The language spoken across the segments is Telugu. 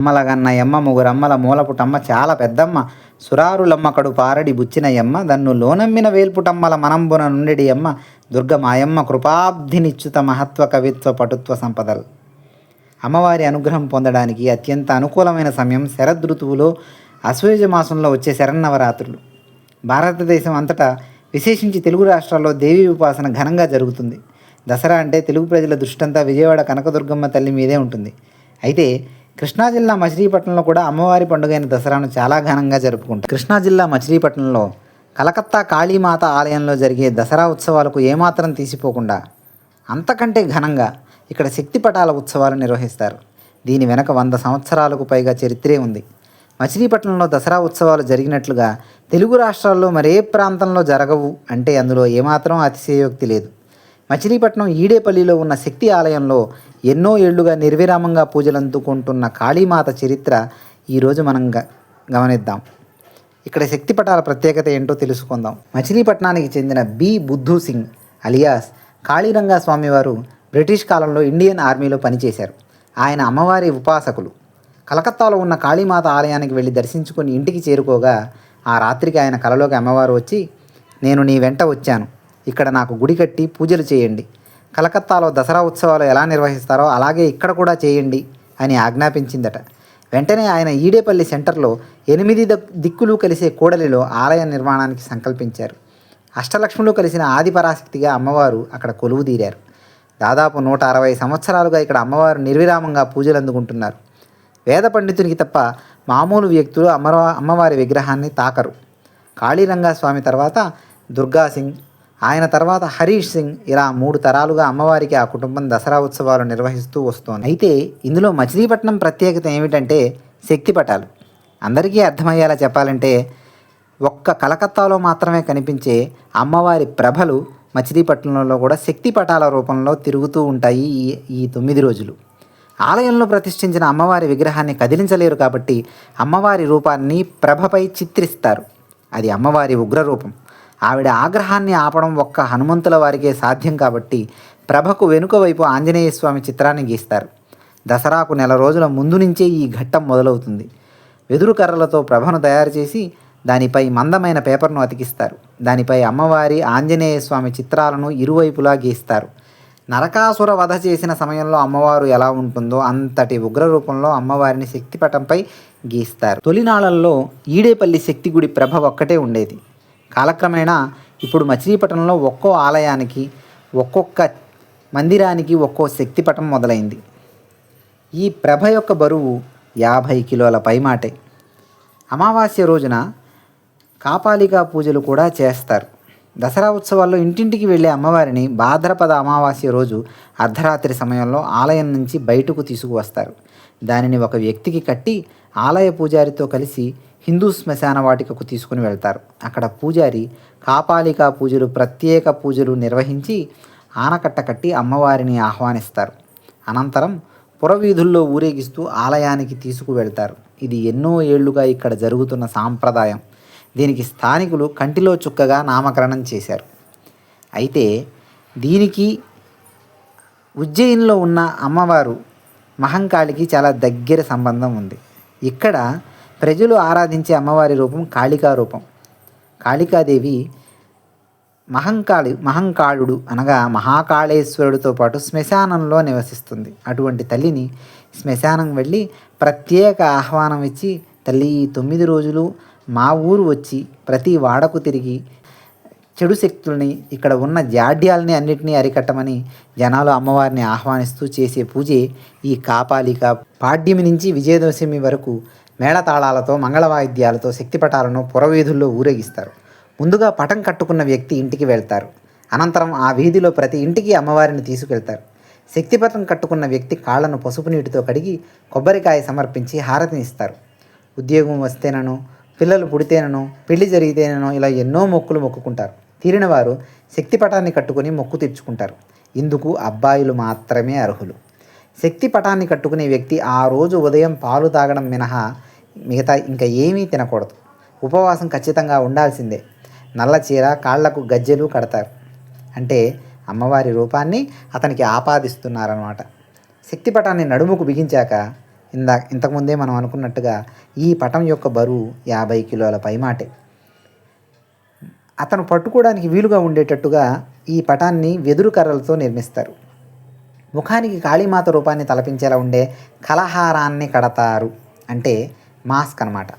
అమ్మలగన్నయమ్మ ముగురమ్మల మూలపుటమ్మ చాలా పెద్దమ్మ. సురారులమ్మకడు పారడి బుచ్చినయమ్మ దన్ను లోనమ్మిన వేల్పుటమ్మల మనంబున నుండిడి అమ్మ దుర్గ మాయమ్మ కృపాబ్ధినిచ్యుత మహత్వ కవిత్వ పటుత్వ సంపదలు. అమ్మవారి అనుగ్రహం పొందడానికి అత్యంత అనుకూలమైన సమయం శరదృతువులో అశ్వయుజ మాసంలో వచ్చే శరన్నవరాత్రులు. భారతదేశం అంతటా విశేషించి తెలుగు రాష్ట్రాల్లో దేవీ ఉపాసన ఘనంగా జరుగుతుంది. దసరా అంటే తెలుగు ప్రజల దృష్టంతా విజయవాడ కనకదుర్గమ్మ తల్లి మీదే ఉంటుంది. అయితే కృష్ణా జిల్లా మచిలీపట్నంలో కూడా అమ్మవారి పండుగైన దసరాను చాలా ఘనంగా జరుపుకుంటారు. కృష్ణా జిల్లా మచిలీపట్నంలో కలకత్తా కాళీమాత ఆలయంలో జరిగే దసరా ఉత్సవాలకు ఏమాత్రం తీసిపోకుండా అంతకంటే ఘనంగా ఇక్కడ శక్తిపటాల ఉత్సవాలు నిర్వహిస్తారు. దీని వెనక వంద సంవత్సరాలకు పైగా చరిత్రే ఉంది. మచిలీపట్నంలో దసరా ఉత్సవాలు జరిగినట్లుగా తెలుగు రాష్ట్రాల్లో మరే ప్రాంతంలో జరగవు అంటే అందులో ఏమాత్రం అతిశయోక్తి లేదు. మచిలీపట్నం ఈడేపల్లిలో ఉన్న శక్తి ఆలయంలో ఎన్నో ఏళ్ళుగా నిర్విరామంగా పూజలు అందుకుంటున్న కాళీమాత చరిత్ర ఈరోజు మనం గ గమనిద్దాం. ఇక్కడ శక్తి పటాల ప్రత్యేకత ఏంటో తెలుసుకుందాం. మచిలీపట్నానికి చెందిన బి. బుద్ధు సింగ్ అలియాస్ కాళీరంగా స్వామివారు బ్రిటిష్ కాలంలో ఇండియన్ ఆర్మీలో పనిచేశారు. ఆయన అమ్మవారి ఉపాసకులు. కలకత్తాలో ఉన్న కాళీమాత ఆలయానికి వెళ్ళి దర్శించుకొని ఇంటికి చేరుకోగా ఆ రాత్రికి ఆయన కలలోకి అమ్మవారు వచ్చి నేను నీ వెంట వచ్చాను. ఇక్కడ నాకు గుడి కట్టి పూజలు చేయండి. కలకత్తాలో దసరా ఉత్సవాలు ఎలా నిర్వహిస్తారో అలాగే ఇక్కడ కూడా చేయండి అని ఆజ్ఞాపించిందట. వెంటనే ఆయన ఈడేపల్లి సెంటర్లో ఎనిమిది దక్- దిక్కులు కలిసే కూడలిలో ఆలయ నిర్మాణానికి సంకల్పించారు. అష్టలక్ష్ములు కలిసిన ఆదిపరాశక్తిగా అమ్మవారు అక్కడ కొలువు తీరారు. దాదాపు నూట అరవై సంవత్సరాలుగా ఇక్కడ అమ్మవారు నిర్విరామంగా పూజలు అందుకుంటున్నారు. వేద పండితునికి తప్ప మామూలు వ్యక్తులు అమ్మవారి విగ్రహాన్ని తాకరు. కాళీరంగా స్వామి తర్వాత దుర్గాసింగ్ ఆయన తర్వాత హరీష్ సింగ్ ఇలా మూడు తరాలుగా అమ్మవారికి ఆ కుటుంబం దసరా ఉత్సవాలు నిర్వహిస్తూ వస్తోంది. అయితే ఇందులో మచిలీపట్నం ప్రత్యేకత ఏమిటంటే శక్తి పటాలు. అందరికీ అర్థమయ్యేలా చెప్పాలంటే ఒక్క కలకత్తాలో మాత్రమే కనిపించే అమ్మవారి ప్రభలు మచిలీపట్నంలో కూడా శక్తి పటాల రూపంలో తిరుగుతూ ఉంటాయి ఈ ఈ తొమ్మిది రోజులు. ఆలయంలో ప్రతిష్ఠించిన అమ్మవారి విగ్రహాన్ని కదిలించలేరు కాబట్టి అమ్మవారి రూపాన్ని ప్రభపై చిత్రిస్తారు. అది అమ్మవారి ఉగ్రరూపం ఆవిడ ఆగ్రహాన్ని ఆపడం ఒక్క హనుమంతుల వారికే సాధ్యం కాబట్టి ప్రభకు వెనుక వైపు ఆంజనేయ స్వామి చిత్రాన్ని గీస్తారు. దసరాకు నెల రోజుల ముందు నుంచే ఈ ఘట్టం మొదలవుతుంది. వెదురు కర్రలతో ప్రభను తయారు చేసి దానిపై మందమైన పేపర్ను అతికిస్తారు. దానిపై అమ్మవారి ఆంజనేయ స్వామి చిత్రాలను ఇరువైపులా గీస్తారు. నరకాసుర వధ చేసిన సమయంలో అమ్మవారు ఎలా ఉంటుందో అంతటి ఉగ్ర రూపంలో అమ్మవారిని శక్తిపటంపై గీస్తారు. తొలినాళ్ళలో ఈడేపల్లి శక్తి గుడి ప్రభ ఒక్కటే ఉండేది. కాలక్రమేణా ఇప్పుడు మచిలీపట్నంలో ఒక్కో ఆలయానికి ఒక్కొక్క మందిరానికి ఒక్కో శక్తిపటం మొదలైంది. ఈ ప్రభ యొక్క బరువు యాభై కిలోల పైమాటే. అమావాస్య రోజున కాపాలికా పూజలు కూడా చేస్తారు. దసరా ఉత్సవాల్లో ఇంటింటికి వెళ్ళే అమ్మవారిని భాద్రపద అమావాస్య రోజు అర్ధరాత్రి సమయంలో ఆలయం నుంచి బయటకు తీసుకువస్తారు. దానిని ఒక వ్యక్తికి కట్టి ఆలయ పూజారితో కలిసి హిందూ శ్మశాన వాటికకు తీసుకుని వెళ్తారు. అక్కడ పూజారి కాపాలికా పూజలు ప్రత్యేక పూజలు నిర్వహించి ఆనకట్ట కట్టి అమ్మవారిని ఆహ్వానిస్తారు. అనంతరం పురవీధుల్లో ఊరేగిస్తూ ఆలయానికి తీసుకువెళ్తారు ఇది ఎన్నో ఏళ్ళుగా ఇక్కడ జరుగుతున్న సాంప్రదాయం. దీనికి స్థానికులు కంటిలో చుక్కగా నామకరణం చేశారు. అయితే దీనికి ఉజ్జయిన్లో ఉన్న అమ్మవారు మహంకాళికి చాలా దగ్గర సంబంధం ఉంది. ఇక్కడ ప్రజలు ఆరాధించే అమ్మవారి రూపం కాళికా రూపం. కాళికాదేవి మహంకాళి మహంకాళుడు అనగా మహాకాళేశ్వరుడితో పాటు శ్మశానంలో నివసిస్తుంది. అటువంటి తల్లిని శ్మశానం వెళ్ళి ప్రత్యేక ఆహ్వానం ఇచ్చి తల్లి తొమ్మిది రోజులు మా ఊరు వచ్చి ప్రతి వాడకు తిరిగి చెడు శక్తుల్ని ఇక్కడ ఉన్న జాడ్యాలని అన్నిటినీ అరికట్టమని జనాలు అమ్మవారిని ఆహ్వానిస్తూ చేసే పూజే ఈ కాపాలిక. పాడ్యమి నుంచి విజయదశమి వరకు మేళతాళాలతో మంగళవాయిద్యాలతో శక్తిపటాలను పురవీధుల్లో ఊరేగిస్తారు. ముందుగా పటం కట్టుకున్న వ్యక్తి ఇంటికి వెళ్తారు. అనంతరం ఆ వీధిలో ప్రతి ఇంటికి అమ్మవారిని తీసుకెళ్తారు. శక్తిపటం కట్టుకున్న వ్యక్తి కాళ్ళను పసుపు నీటితో కడిగి కొబ్బరికాయ సమర్పించి హారతిని ఇస్తారు. ఉద్యోగం వస్తేనను పిల్లలు పుడితేనను పెళ్ళి జరిగితేనను ఇలా ఎన్నో మొక్కులు మొక్కుకుంటారు. తీరిన వారు శక్తిపటాన్ని కట్టుకుని మొక్కు తీర్చుకుంటారు. ఇందుకు అబ్బాయిలు మాత్రమే అర్హులు. శక్తి పటాన్ని కట్టుకునే వ్యక్తి ఆ రోజు ఉదయం పాలు తాగడం మినహా మిగతా ఇంకా ఏమీ తినకూడదు. ఉపవాసం ఖచ్చితంగా ఉండాల్సిందే. నల్ల చీర కాళ్ళకు గజ్జెలు కడతారు. అంటే అమ్మవారి రూపాన్ని అతనికి ఆపాదిస్తున్నారన్నమాట. శక్తిపటాన్ని నడుముకు బిగించాక ఇందా ఇంతకుముందే మనం అనుకున్నట్టుగా ఈ పటం యొక్క బరువు యాభై కిలోల పైమాటే. అతను పట్టుకోవడానికి వీలుగా ఉండేటట్టుగా ఈ పటాన్ని వెదురు కర్రలతో నిర్మిస్తారు. ముఖానికి కాళీమాత రూపాన్ని తలపించేలా ఉండే కలహారాన్ని కడతారు. అంటే మాస్క్ అన్నమాట.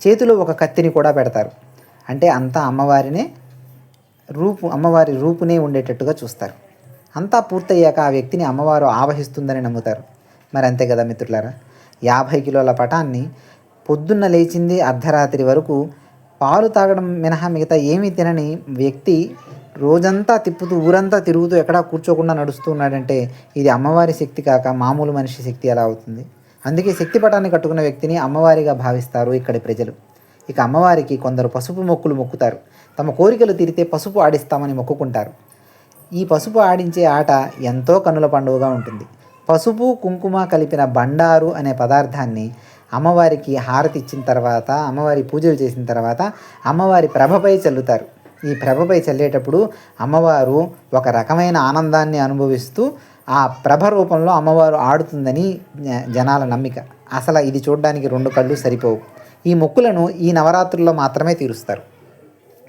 చేతిలో ఒక కత్తిని కూడా పెడతారు. అంటే అంతా అమ్మవారినే రూపు అమ్మవారి రూపునే ఉండేటట్టుగా చూస్తారు. అంతా పూర్తయ్యాక ఆ వ్యక్తిని అమ్మవారు ఆవహిస్తుందని నమ్ముతారు. మరి అంతే కదా మిత్రులారా? యాభై కిలోల పటాన్ని పొద్దున్న లేచింది అర్ధరాత్రి వరకు పాలు తాగడం మినహా మిగతా ఏమీ తినని వ్యక్తి రోజంతా తిప్పుతూ ఊరంతా తిరుగుతూ ఎక్కడా కూర్చోకుండా నడుస్తూ ఉన్నాడంటే ఇది అమ్మవారి శక్తి కాక మామూలు మనిషి శక్తి ఎలా అవుతుంది? అందుకే శక్తి పటాన్ని కట్టుకున్న వ్యక్తిని అమ్మవారిగా భావిస్తారు ఇక్కడి ప్రజలు. ఇక అమ్మవారికి కొందరు పసుపు మొక్కులు మొక్కుతారు. తమ కోరికలు తీరితే పసుపు ఆడిస్తామని మొక్కుకుంటారు. ఈ పసుపు ఆడించే ఆట ఎంతో కనుల పండుగగా ఉంటుంది. పసుపు కుంకుమ కలిపిన బండారు అనే పదార్థాన్ని అమ్మవారికి హారతి ఇచ్చిన తర్వాత అమ్మవారి పూజలు చేసిన తర్వాత అమ్మవారి ప్రభపై చల్లుతారు. ఈ ప్రభపై చల్లేటప్పుడు అమ్మవారు ఒక రకమైన ఆనందాన్ని అనుభవిస్తూ ఆ ప్రభ రూపంలో అమ్మవారు ఆడుతుందని జనాల నమ్మిక. అసలు ఇది చూడడానికి రెండు కళ్ళు సరిపోవు. ఈ మొక్కులను ఈ నవరాత్రుల్లో మాత్రమే తీరుస్తారు.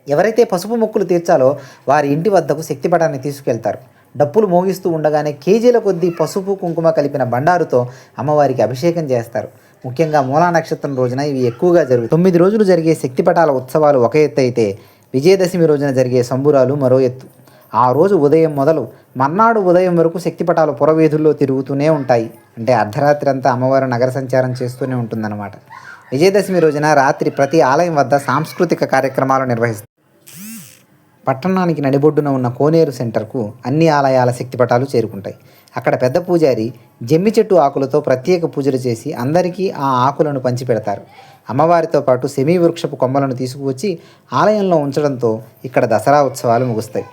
ఎవరైతే పసుపు మొక్కులు తీర్చాలో వారి ఇంటి వద్దకు శక్తిపటాన్ని తీసుకెళ్తారు. డప్పులు మోగిస్తూ ఉండగానే కేజీల కొద్దీ పసుపు కుంకుమ కలిపిన బండారుతో అమ్మవారికి అభిషేకం చేస్తారు. ముఖ్యంగా మూలా నక్షత్రం రోజున ఇవి ఎక్కువగా జరుగుతాయి. తొమ్మిది రోజులు జరిగే శక్తిపటాల ఉత్సవాలు ఒక ఎత్తు అయితే విజయదశమి రోజున జరిగే సంబురాలు మరో ఎత్తు. ఆ రోజు ఉదయం మొదలు మర్నాడు ఉదయం వరకు శక్తిపటాలు పురవీధుల్లో తిరుగుతూనే ఉంటాయి. అంటే అర్ధరాత్రి అంతా అమ్మవారు నగర సంచారం చేస్తూనే ఉంటుందన్నమాట. విజయదశమి రోజున రాత్రి ప్రతి ఆలయం వద్ద సాంస్కృతిక కార్యక్రమాలు నిర్వహిస్తారు. పట్టణానికి నడిబొడ్డున ఉన్న కోనేరు సెంటర్కు అన్ని ఆలయాల శక్తిపటాలు చేరుకుంటాయి. అక్కడ పెద్ద పూజారి జమ్మి చెట్టు ఆకులతో ప్రత్యేక పూజలు చేసి అందరికీ ఆ ఆకులను పంచిపెడతారు. అమ్మవారితో పాటు సెమీ వృక్షపు కొమ్మలను తీసుకువచ్చి ఆలయంలో ఉంచడంతో ఇక్కడ దసరా ఉత్సవాలు ముగుస్తాయి.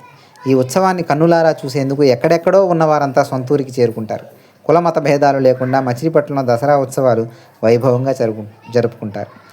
ఈ ఉత్సవాన్ని కన్నులారా చూసేందుకు ఎక్కడెక్కడో ఉన్నవారంతా సొంతూరికి చేరుకుంటారు. కుల మత భేదాలు లేకుండా మచిలీపట్నంలో దసరా ఉత్సవాలు వైభవంగా జరుపు జరుపుకుంటారు.